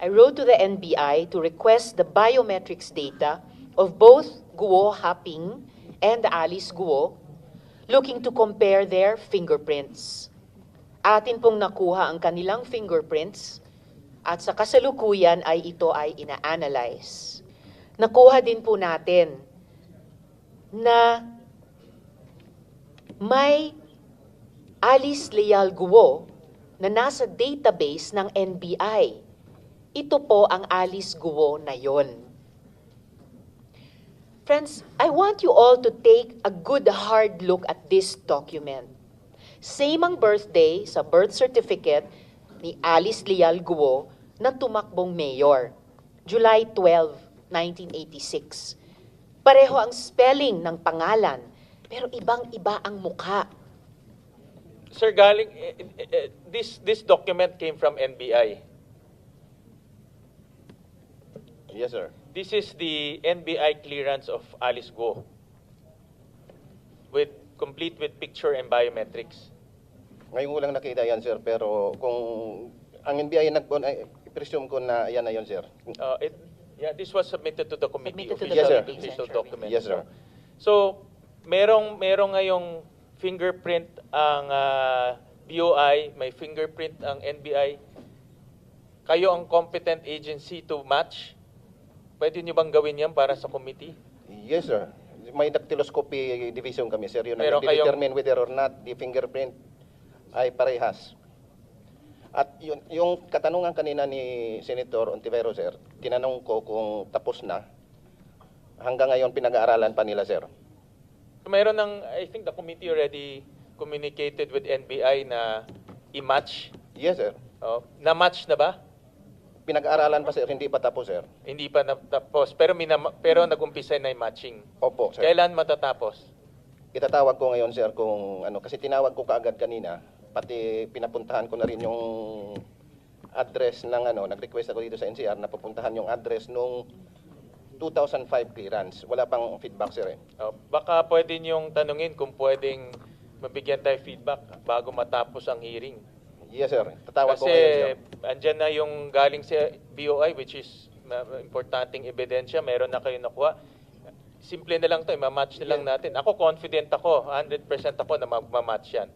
I wrote to the NBI to request the biometrics data of both Guo Haping and Alice Guo, looking to compare their fingerprints. Atin pong nakuha ang kanilang fingerprints at sa kasalukuyan ay ito ay ina-analyze. Nakuha din po natin na may Alice Leal Guo na nasa database ng NBI. Ito po ang Alice Guo na yon. Friends, I want you all to take a good hard look at this document. Same ang birthday sa birth certificate ni Alice Leal Guo na tumakbong mayor, July 12, 1986. Pareho ang spelling ng pangalan, pero ibang-iba ang mukha. Sir, galing, eh, eh, eh, this, this document came from NBI. Yes, sir. This is the NBI clearance of Alice Go. With, complete with picture and biometrics. Ngayon ko lang nakita yan, sir. Pero kung ang NBI nag ay, presume ko na yan na yun, sir. Uh, it, yeah, this was submitted to the committee. Submitted to the Yes, sir. committee, Official document. Yes, sir. So, merong, merong ngayong fingerprint ang ah, BOI, may fingerprint ang NBI. Kayo ang competent agency to match. Pwede nyo bang gawin yan para sa committee? Yes, sir. May dactyloscopy division kami, sir. Yun Meron ang kayong- determine whether or not the fingerprint ay parehas. At yun, yung katanungan kanina ni Senator Ontivero, sir, tinanong ko kung tapos na. Hanggang ngayon pinag-aaralan pa nila, sir. Meron ng, I think the committee already communicated with NBI na i-match. Yes, sir. Oh, na-match na ba? Pinag-aaralan pa, sir. Hindi pa tapos, sir. Hindi pa natapos. Pero, minama, pero nag-umpisa na yung matching. Opo, sir. Kailan matatapos? Itatawag ko ngayon, sir, kung ano, kasi tinawag ko kaagad kanina, pati pinapuntahan ko na rin yung address ng ano, nag-request ako dito sa NCR na pupuntahan yung address nung 2005 clearance. Wala pang feedback, sir. Eh. Oh, baka pwede niyong tanungin kung pwedeng mabigyan tayo feedback bago matapos ang hearing. Yes, sir. Tatawag ko Kasi ngayon, sir. andyan na yung galing sa BOI which is uh, importanteng ebidensya, meron na kayo nakuha. Simple na lang to, i-match na lang natin. Ako confident ako, 100% ako na mag-match yan.